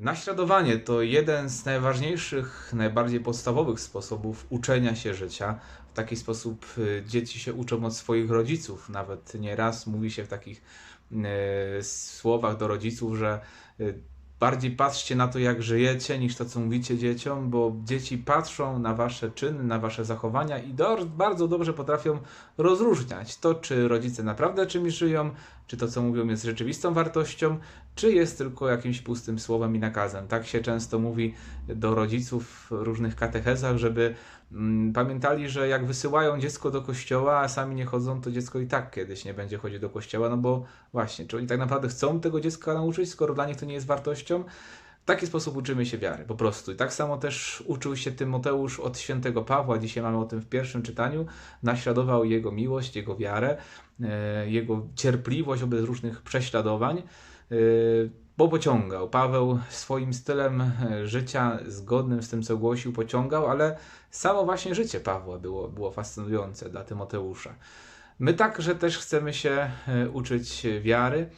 Naśladowanie to jeden z najważniejszych, najbardziej podstawowych sposobów uczenia się życia. W taki sposób y, dzieci się uczą od swoich rodziców. Nawet nieraz mówi się w takich y, słowach do rodziców, że y, bardziej patrzcie na to, jak żyjecie, niż to, co mówicie dzieciom, bo dzieci patrzą na wasze czyny, na wasze zachowania i do, bardzo dobrze potrafią rozróżniać to, czy rodzice naprawdę czymś żyją, czy to, co mówią, jest rzeczywistą wartością, czy jest tylko jakimś pustym słowem i nakazem. Tak się często mówi do rodziców w różnych katechezach, żeby mm, pamiętali, że jak wysyłają dziecko do kościoła, a sami nie chodzą, to dziecko i tak kiedyś nie będzie chodzić do kościoła, no bo właśnie, czy oni tak naprawdę chcą tego dziecka nauczyć, skoro dla nich to nie jest wartością? W taki sposób uczymy się wiary, po prostu. I tak samo też uczył się Tymoteusz od świętego Pawła, dzisiaj mamy o tym w pierwszym czytaniu, naśladował jego miłość, jego wiarę, e, jego cierpliwość wobec różnych prześladowań, e, bo pociągał. Paweł swoim stylem e, życia, zgodnym z tym, co głosił, pociągał, ale samo właśnie życie Pawła było, było fascynujące dla Tymoteusza. My także też chcemy się uczyć wiary.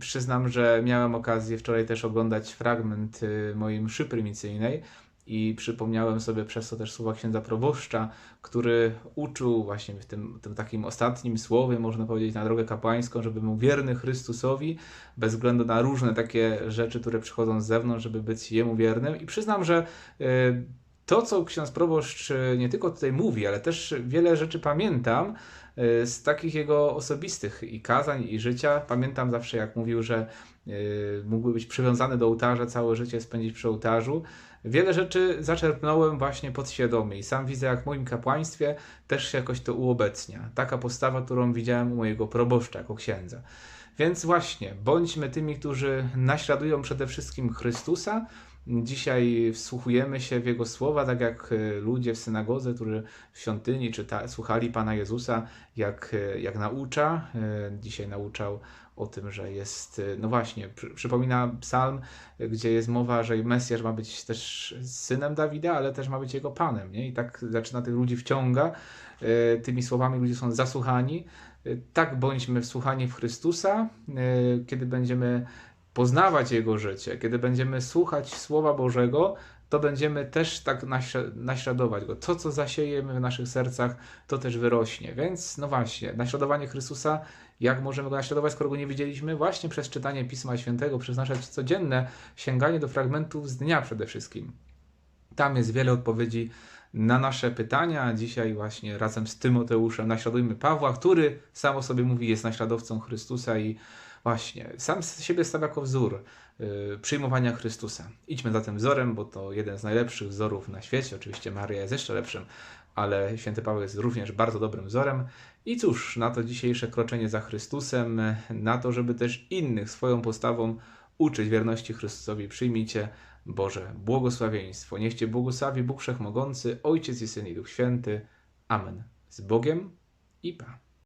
Przyznam, że miałem okazję wczoraj też oglądać fragment y, mojej mszy prymicyjnej i przypomniałem sobie przez to też słowa księdza proboszcza, który uczył właśnie w tym, tym takim ostatnim słowie, można powiedzieć, na drogę kapłańską, żeby był wierny Chrystusowi, bez względu na różne takie rzeczy, które przychodzą z zewnątrz, żeby być Jemu wiernym. I przyznam, że y, to, co ksiądz proboszcz y, nie tylko tutaj mówi, ale też wiele rzeczy pamiętam y, z takich jego osobistych i kazań, i życia. Pamiętam zawsze, jak mówił, że y, mógłby być przywiązany do ołtarza, całe życie spędzić przy ołtarzu. Wiele rzeczy zaczerpnąłem właśnie podświadomie i sam widzę, jak w moim kapłaństwie też się jakoś to uobecnia. Taka postawa, którą widziałem u mojego proboszcza jako księdza. Więc właśnie, bądźmy tymi, którzy naśladują przede wszystkim Chrystusa, Dzisiaj wsłuchujemy się w Jego słowa, tak jak e, ludzie w synagodze, którzy w świątyni czyta, słuchali Pana Jezusa, jak, e, jak naucza. E, dzisiaj nauczał o tym, że jest, no właśnie, przy, przypomina psalm, gdzie jest mowa, że Mesjasz ma być też synem Dawida, ale też ma być jego panem. Nie? I tak zaczyna tych ludzi wciąga. Tymi słowami ludzie są zasłuchani. Tak bądźmy wsłuchani w Chrystusa, kiedy będziemy poznawać Jego życie, kiedy będziemy słuchać Słowa Bożego, to będziemy też tak naśladować Go. To, co zasiejemy w naszych sercach, to też wyrośnie. Więc, no właśnie, naśladowanie Chrystusa, jak możemy Go naśladować, skoro Go nie widzieliśmy? Właśnie przez czytanie Pisma Świętego, przez nasze codzienne sięganie do fragmentów z dnia przede wszystkim. Tam jest wiele odpowiedzi na nasze pytania. Dzisiaj właśnie razem z Tymoteuszem naśladujmy Pawła, który sam o sobie mówi, jest naśladowcą Chrystusa i Właśnie, sam siebie stawia jako wzór yy, przyjmowania Chrystusa. Idźmy za tym wzorem, bo to jeden z najlepszych wzorów na świecie. Oczywiście Maria jest jeszcze lepszym, ale święty Paweł jest również bardzo dobrym wzorem. I cóż, na to dzisiejsze kroczenie za Chrystusem, na to, żeby też innych swoją postawą uczyć wierności Chrystusowi, przyjmijcie Boże błogosławieństwo. Niech Cię błogosławi Bóg Wszechmogący, Ojciec i Syn i Duch Święty. Amen. Z Bogiem i Pa.